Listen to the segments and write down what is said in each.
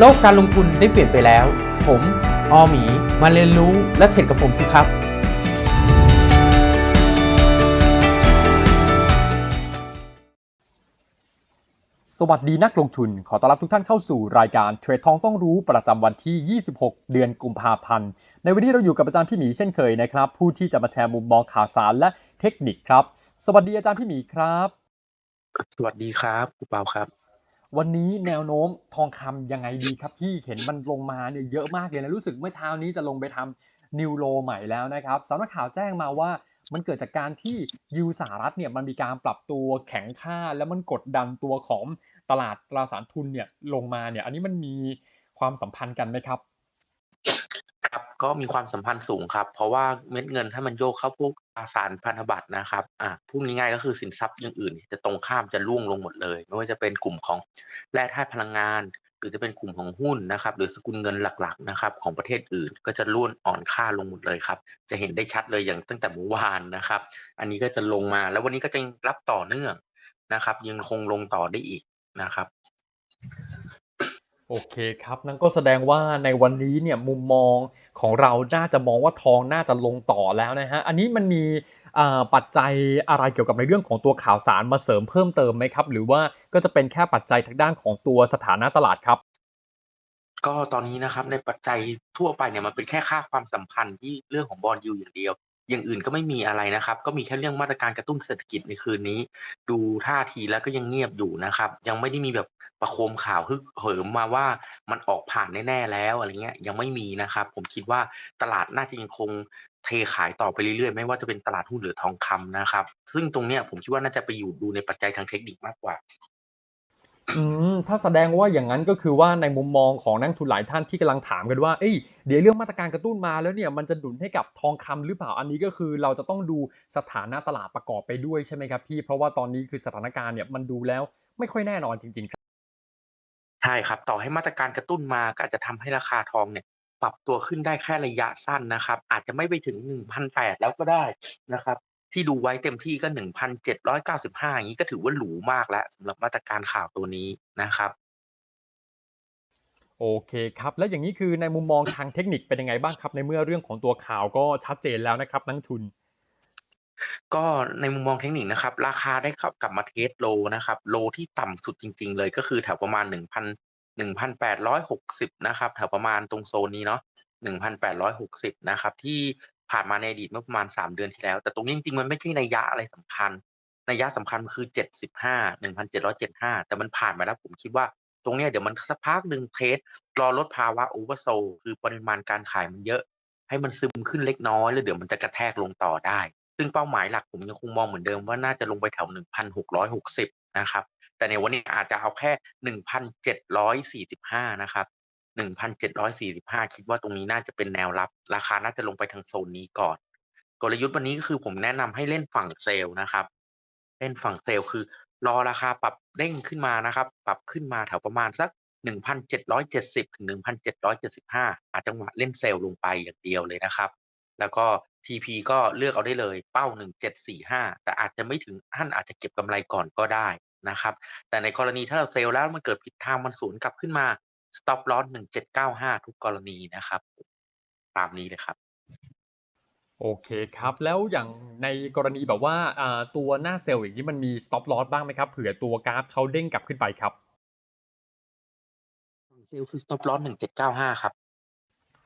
โลกการลงทุนได้เปลี่ยนไปแล้ว ผมออหมี มาเรียนรู้และเทรดกับผมสิครับ สวัสดีนักลงทุน ขอต้อนรับทุกท่านเข้าสู่รายการเทรดทองต้องรู้ประจำวันที่ 26 เดือนกุมภาพันธ์ ในวันนี้เราอยู่กับอาจารย์พี่หมีเช่นเคยนะครับ ผู้ที่จะมาแชร์มุมมองข่าวสารและเทคนิคครับ สวัสดีอาจารย์พี่หมีครับ สวัสดีครับครูเปาครับ วันนี้แนวโน้มทองคำยังไงดีครับพี่เห็นมันลงมาเนี่ยเยอะมากเลยนะรู้สึกเมื่อเช้านี้จะลงไปทำนิวโลใหม่แล้วนะครับสำนักข่าวแจ้งมาว่ามันเกิดจากการที่ยูสหรัฐเนี่ยมันมีการปรับตัวแข็งค่า แล้วมันกดดันตัวของตลาดตราสารทุนเนี่ยลงมาเนี่ยอันนี้มันมีความสัมพันธ์กันไหมครับ ก็มีความสัมพันธ์สูงครับ เพราะว่าเม็ดเงินถ้ามันโยกเข้าพวกตราสารพันธบัตรนะครับอะพูดง่ายๆก็คือสินทรัพย์อย่างอื่น จะตรงข้ามจะร่วงลงหมดเลย ไม่ว่าจะเป็นกลุ่มของแร่ธาตุพลังงาน หรือจะเป็นกลุ่มของหุ้นนะครับ หรือสกุลเงินหลักๆนะครับของประเทศอื่น ก็จะร่วนอ่อนค่าลงหมดเลยครับ จะเห็นได้ชัดเลยอย่างตั้งแต่เมื่อวานนะครับ อันนี้ก็จะลงมาแล้ววันนี้ก็จะรับต่อเนื่องนะครับ ยังคงลงต่อได้อีกนะครับ โอเคครับนั่นก็แสดงว่าในวันนี้เนี่ยมุมมองของเราน่าจะมองว่าทองน่าจะลงต่อแล้วนะฮะอันนี้มันมีปัจจัยอะไรเกี่ยวกับในเรื่องของตัวข่าวสารมาเสริมเพิ่มเติมไหมครับ หรือว่าก็จะเป็นแค่ปัจจัยทางด้านของตัวสถานะตลาดครับ ก็ตอนนี้นะครับในปัจจัยทั่วไปเนี่ยมันเป็นแค่ค่าความสัมพันธ์ที่เรื่องของบอลยูอย่างเดียว อย่างอื่นก็ไม่มีอะไรนะครับ ก็มีแค่เรื่องมาตรการกระตุ้นเศรษฐกิจในคืนนี้ ดูท่าทีแล้วก็ยังเงียบอยู่นะครับ ยังไม่ได้มีแบบประโคมข่าวฮึกเหิมมาว่ามันออกผ่านแน่ๆแล้วอะไรเงี้ยยังไม่มีนะครับ ผมคิดว่าตลาดน่าจะยังคงเทขายต่อไปเรื่อยๆ ไม่ว่าจะเป็นตลาดหุ้นหรือทองคำนะครับ ซึ่งตรงเนี้ยผมคิดว่าน่าจะไปอยู่ดูในปัจจัยทางเทคนิคมากกว่า อืมถ้าแสดงว่าอย่างนั้นก็คือว่าในมุมมองของนักทุนหลายท่านที่กำลังถามกันว่าเอ้ยเดี๋ยวเรื่องมาตรการกระตุ้นมาแล้วเนี่ยมันจะหนุนให้กับทองคำหรือเปล่าอันนี้ก็คือเราจะต้องดูสถานะตลาดประกอบไปด้วยใช่ไหมครับพี่ เพราะว่าตอนนี้คือสถานการณ์เนี่ยมันดูแล้วไม่ค่อยแน่นอนจริง ๆ ครับใช่ครับ ต่อให้มาตรการกระตุ้นมาก็อาจจะทำให้ราคาทองเนี่ยปรับตัวขึ้นได้แค่ระยะสั้นนะครับ อาจจะไม่ไปถึง1,800แล้วก็ได้นะครับ ที่ดูไว้เต็มที่ก็ 1,795 อย่างนี้ก็ถือว่าหรูมากแล้วสำหรับมาตรการข่าวตัวนี้นะครับโอเคครับ แล้วอย่างนี้คือในมุมมองทางเทคนิคเป็นยังไงบ้างครับ ในเมื่อเรื่องของตัวข่าวก็ชัดเจนแล้วนะครับนักลงทุน ก็ในมุมมองเทคนิคนะครับ ราคาได้เข้ากลับมาเทสโลนะครับ โลที่ต่ำสุดจริง ๆ เลยก็คือแถวประมาณ1,000 1,860 นะครับแถวประมาณตรงโซนนี้เนาะ1,860 นะครับ ที่ ผ่านมาในอดีตเมื่อประมาณ3เดือนที่แล้ว แต่ตรงนี้จริงๆมันไม่ใช่ในยะอะไรสำคัญในยะสำคัญคือ75 1,775แต่มันผ่านมาแล้วผมคิดว่า ตรงเนี้ยเดี๋ยวมันสักพักหนึ่งเทสรอลดภาวะโอเวอร์โซคือปริมาณการขายมันเยอะ ให้มันซึมขึ้นเล็กน้อยแล้วเดี๋ยวมันจะกระแทกลงต่อได้ ซึ่งเป้าหมายหลักผมยังคงมองเหมือนเดิมว่าน่าจะลงไปแถว1,660นะครับแต่ในวันนี้อาจจะเอาแค่1,745นะครับ 1,745 คิดว่าตรงนี้น่าจะเป็นแนวรับ ราคาน่าจะลงไปทางโซนนี้ก่อน กลยุทธ์วันนี้ก็คือผมแนะนำให้เล่นฝั่งเซลล์นะครับ เล่นฝั่งเซลล์คือ รอราคาปรับเด้งขึ้นมานะครับ ปรับขึ้นมาแถวประมาณสัก 1,770ถึง1,775อาจังหวะเล่นเซลล์ลงไปอย่างเดียวเลยนะครับ แล้วก็ TP ก็เลือกเอาได้เลยเป้า 1745 แต่อาจจะไม่ถึงท่านอาจจะเก็บกำไรก่อนก็ได้นะครับ แต่ในกรณีถ้าเราเซลล์แล้วมันเกิดผิดทางมันสวนกลับขึ้นมา stop loss 1795 ทุกกรณีนะครับ ตามนี้เลยครับ โอเคครับ แล้วอย่างในกรณีแบบว่าอ่าตัวหน้าเซลล์อย่างนี้มันมี stop loss บ้างไหมครับเผื่อตัวกราฟเขาเด้งกลับขึ้นไปครับเซลล์คือ stop loss 1795 ครับ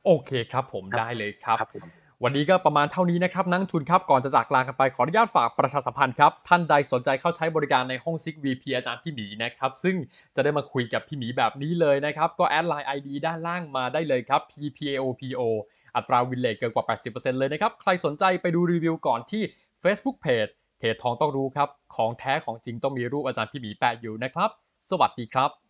โอเคครับผมครับได้เลยครับครับผม วันนี้ก็ประมาณเท่านี้นะครับนักลงทุนครับก่อนจะจากลากันไปขออนุญาตฝากประชาสัมพันธ์ครับท่านใดสนใจเข้าใช้บริการในห้องซิก VP อาจารย์พี่หมีนะครับซึ่งจะได้มาคุยกับพี่หมีแบบนี้เลยนะครับก็แอดไลน์ ID ด้านล่างมาได้เลยครับ PPAOPO อัตราวินเลทเกินกว่า 80%เลยนะครับใครสนใจไปดูรีวิวก่อนที่ Facebook Page เทรดทองต้องรู้ครับของแท้ของจริงต้องมีรูปอาจารย์พี่หมีแปะอยู่นะครับ สวัสดีครับ